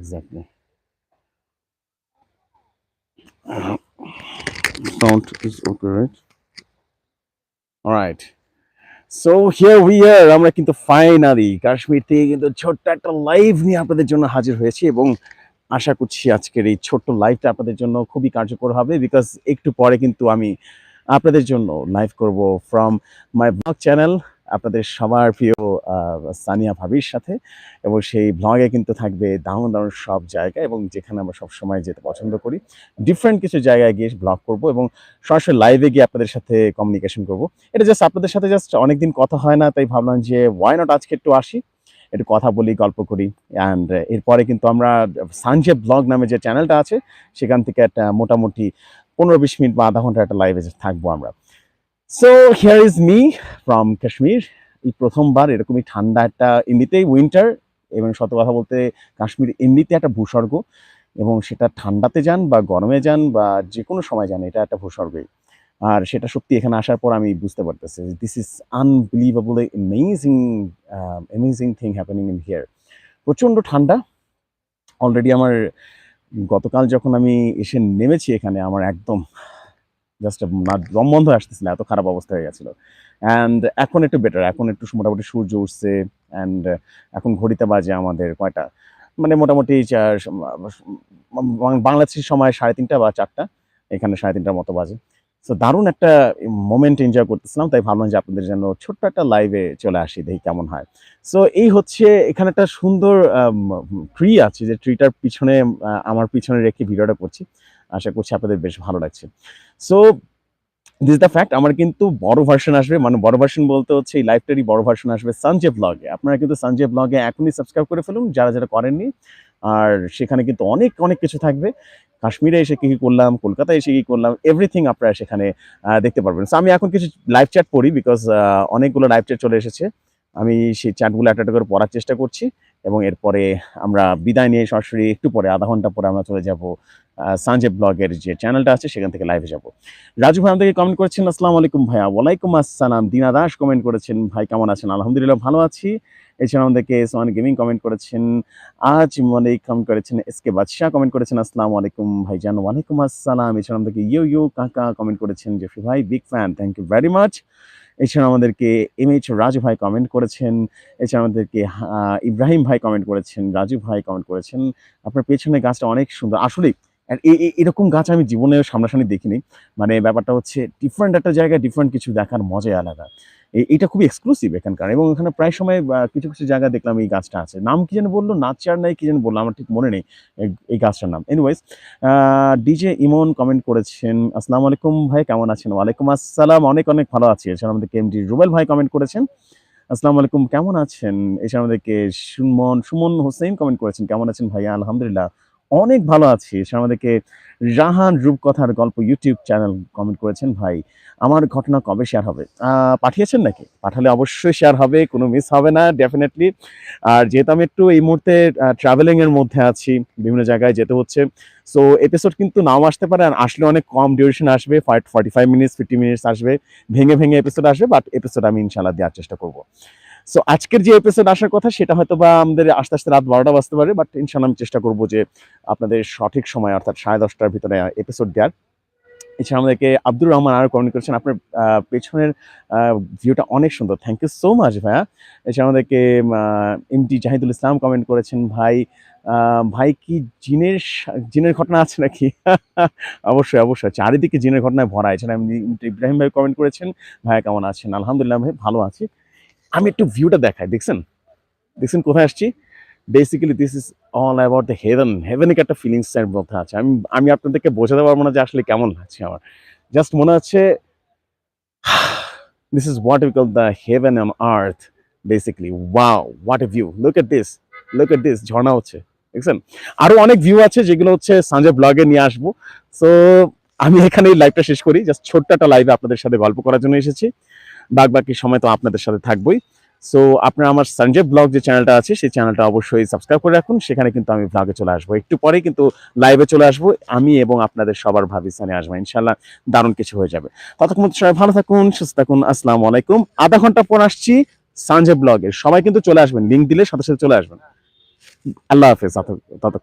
Exactly. Sound is okay, right? All right. So here we are আমরা কিন্তু finally Kashmir থেকে কিন্তু ছোট্ট একটা লাইভ নিয়ে আপনাদের জন্য হাজির হয়েছি এবং আশা করছি আজকের এই ছোট্ট লাইভটা আপনাদের জন্য খুবই কার্যকর হবে বিকজ একটু পরে কিন্তু আমি আপনাদের জন্য লাইভ করব ফ্রম মাই ব্লগ চ্যানেল আপনাদের সবার প্রিয় সানিয়া ভাবির সাথে। এবং সেই ব্লগে কিন্তু থাকবে দারুণ দারুণ সব জায়গা এবং যেখানে আমরা সব সময় যেতে পছন্দ করি। ডিফারেন্ট কিছু জায়গায় গিয়ে ব্লগ করব এবং সরাসরি লাইভে গিয়ে আপনাদের সাথে কমিউনিকেশন করব। এটা জাস্ট আপনাদের সাথে জাস্ট অনেকদিন কথা হয় না, তাই ভাবলাম যে ওয়াই নট আজকে একটু আসি, একটু কথা বলি, গল্প করি। অ্যান্ড এরপরে কিন্তু আমরা সানজে ব্লগ নামে যে চ্যানেলটা আছে, সেখান থেকে একটা মোটামুটি পনেরো বিশ মিনিট বা আধা ঘণ্টা একটা লাইভে থাকব আমরা। So here is me from Kashmir এই প্রথমবার এরকমই ঠান্ডা একটা এমনিতেই উইন্টার এবং সত কথা বলতে কাশ্মীর এমনিতে একটা ভূস্বর্গ, এবং সেটা ঠান্ডাতে যান বা গরমে যান বা যে কোনো সময় যান, এটা একটা ভূস্বর্গই। আর সেটা সত্যি এখানে আসার পর আমি বুঝতে পারতেছি this is unbelievable amazing amazing thing happening in here প্রচণ্ড ঠান্ডা। অলরেডি আমার গতকাল যখন আমি এসে নেমেছি এখানে, আমার একদম জাস্ট না দম বন্ধ আসতেছিল এত খারাপ অবস্থা হয়ে গেছিল। অ্যান্ড এখন একটু বেটার এখন একটু মোটামুটি সূর্য উঠছে অ্যান্ড এখন ঘড়িতে বাজে আমাদের কয়টা? মানে মোটামুটি বাংলাদেশের সময় সাড়ে তিনটা বা চারটা, এখানে সাড়ে তিনটার মতো বাজে। সো দারুণ একটা মোমেন্ট এনজয় করতেছিলাম, তাই ভাবলাম যে আপনাদের জন্য ছোট্ট একটা লাইভে চলে আসি, দেখি কেমন হয়। সো এই হচ্ছে, এখানে একটা সুন্দর ট্রি আছে, যে ট্রিটার পিছনে আমার পিছনে রেখে ভিডিওটা করছি। আশা করছি আপনাদের বেশ ভালো লাগছে। সো দিস দ্য ফ্যাক্ট আমার কিন্তু বড় ভার্সন আসবে মানে বড় ভার্সন বলতে হচ্ছে এই লাইভটারই বড় ভার্সন আসবে সঞ্জয় ব্লগে আপনারা কিন্তু সঞ্জয় ব্লগে এখনই সাবস্ক্রাইব করে ফেলুন, যারা যারা করেননি। আর সেখানে কিন্তু অনেক অনেক কিছু থাকবে। কাশ্মীরে এসে কী কী করলাম, কলকাতায় এসে কি করলাম এভরিথিং আপনারা সেখানে দেখতে পারবেন। সো আমি এখন কিছু লাইভ চ্যাট পড়ি বিকজ অনেকগুলো লাইভ চ্যাট চলে এসেছে। আমি সেই চ্যাটগুলো একটা করে পড়ার চেষ্টা করছি। এবং এরপরে আমরা বিদায় নিয়ে সরাসরি একটু পরে, আধা ঘণ্টা পরে আমরা চলে যাব সানজে ব্লগের যে চ্যানেলটা আছে সেখান থেকে লাইভে যাব। রাজু ভাই আমাদেরকে কমেন্ট করেছেন, আসসালামু আলাইকুম ভাইয়া। ওয়ালাইকুম আসসালাম। দিনা দাস কমেন্ট করেছেন, ভাই কেমন আছেন? আলহামদুলিল্লাহ ভালো আছি। এছাড়া আমাদেরকে সোহান গেমিং কমেন্ট করেছেন, আজ মালিক কমেন্ট করেছেন এস কে বাদশাহ কমেন্ট করেছেন, আসসালামু আলাইকুম ভাই ভাইজান। ওয়ালাইকুম আসসালাম। এছাড়া আমাদেরকে ইউ ইউ কাকা কমেন্ট করেছেন, জেফি ভাই big fan thank you very much এছাড়া আমাদেরকে এম এইচ রাজু ভাই কমেন্ট করেছেন এছাড়া আমাদেরকে ইব্রাহিম ভাই কমেন্ট করেছেন, রাজু ভাই কমেন্ট করেছেন। আপনার পেছনে গাছটা অনেক সুন্দর। আসলেই এরকম গাছ আমি জীবনে সামনাসামনি দেখিনি। মানে ব্যাপারটা হচ্ছে ডিফারেন্ট একটা জায়গায় ডিফারেন্ট কিছু দেখার মজাই আলাদা। এটা খুবই এক্সক্লুসিভ এখানকার। এবং এখানে প্রায় সময় কিছু কিছু জায়গায় দেখলাম এই গাছটা আছে। নাম কি যেন বলল? নাচার নাই কি যেন বলল? আমার ঠিক মনে নেই এই- গাছটার নাম। এনিওয়েজ ডিজে ইমন কমেন্ট করেছেন, আসসালামু আলাইকুম ভাই, কেমন আছেন? ওয়ালাইকুম আসসালাম, অনেক অনেক ভালো আছি। এছাড়া আমাদের কেমডি রুবেল ভাই কমেন্ট করেছেন, আসসালামু আলাইকুম, কেমন আছেন? এছাড়া আমাদেরকে সুমন সুমন হোসেন কমেন্ট করেছেন, কেমন আছেন ভাইয়া? আলহামদুলিল্লাহ। অনেক ভালো আছি। এছাড়া আমাদেরকে রাহান রূপকথার গল্প ইউটিউব চ্যানেল কমেন্ট করেছেন, ভাই, আমার ঘটনা কবে শেয়ার হবে? পাঠিয়েছেন নাকি? পাঠালে অবশ্যই শেয়ার হবে, কোনো মিস হবে না ডেফিনেটলি আর যেহেতু আমি একটু এই মুহূর্তে ট্রাভেলিং এর মধ্যে আছি, বিভিন্ন জায়গায় যেতে হচ্ছে সো এপিসোড কিন্তু নাও আসতে পারে আর আসলে অনেক কম ডিউরেশন আসবে five forty five minutes fifty minutes আসবে, ভেঙে ভেঙে এপিসোড আসবে বাট এপিসোড আমি ইনশাল্লাহ দেওয়ার চেষ্টা করব। সো আজকের যে এপিসোড আসার কথা, সেটা হয়তো বা আমাদের আস্তে আস্তে রাত বারোটা বাজতে পারে বাট ইনশাল্লাহ আমি চেষ্টা করব যে আপনাদের সঠিক সময়, অর্থাৎ সাড়ে দশটার ভিতরে এপিসোড দেওয়ার। এছাড়া আমাদেরকে আব্দুর রহমান আরও কমেন্ট করেছেন, আপনার পেছনের ভিউটা অনেক সুন্দর থ্যাংক ইউ সো মাচ ভাইয়া। এছাড়া আমাদেরকে এমটি জাহিদুল ইসলাম কমেন্ট করেছেন, ভাই ভাই কি জিনের জিনের ঘটনা আছে নাকি? অবশ্যই অবশ্যই, চারিদিকে জিনের ঘটনায় ভরা। এছাড়া এমনি ইব্রাহিম ভাই কমেন্ট করেছেন, ভাইয়া কেমন আছেন? আলহামদুলিল্লাহ ভাই, ভালো আছি। আমি একটু ভিউটা দেখাই, দেখছেন? দেখছেন কোথায় আসছি? Basically this is all about the heaven হেভেনিক একটা ফিলিংস এর মধ্যে আছে। আমি আমি আপনাদেরকে বোঝাতে পারব না যে আসলে কেমন লাগছে আমার। জাস্ট মনে হচ্ছে this is what we call the heaven on earth basically wow what a view look at this look at this ঝর্ণা হচ্ছে। দেখছেন? আরও অনেক ভিউ আছে, যেগুলো হচ্ছে সানজে ব্লগে নিয়ে আসব। সো আমি এখানে এই লাইভটা শেষ করি। জাস্ট ছোট্ট একটা লাইভে আপনাদের সাথে গল্প করার জন্য এসেছি। বাদ বাকি সময় তো আপনাদের সাথে থাকবোই। সো আপনারা আমার সঞ্জয় ব্লগ যে চ্যানেলটা আছে, সেই চ্যানেলটা অবশ্যই সাবস্ক্রাইব করে রাখুন। সেখানে কিন্তু আমি ব্লগে চলে আসব। একটু পরে কিন্তু লাইভে চলে আসব। আমি এবং আপনাদের সবার ভাবিস্তানে আসব। ইনশাল্লাহ দারুণ কিছু হয়ে যাবে। ততক্ষণ সবাই ভালো থাকুন, সুস্থ থাকুন। আসসালামু আলাইকুম। আধা ঘণ্টা পর আসছি সঞ্জয় ব্লগে। সবাই কিন্তু চলে আসবেন। লিঙ্ক দিলে সাথে সাথে চলে আসবেন। আল্লাহ হাফেজ। ততক্ষণ।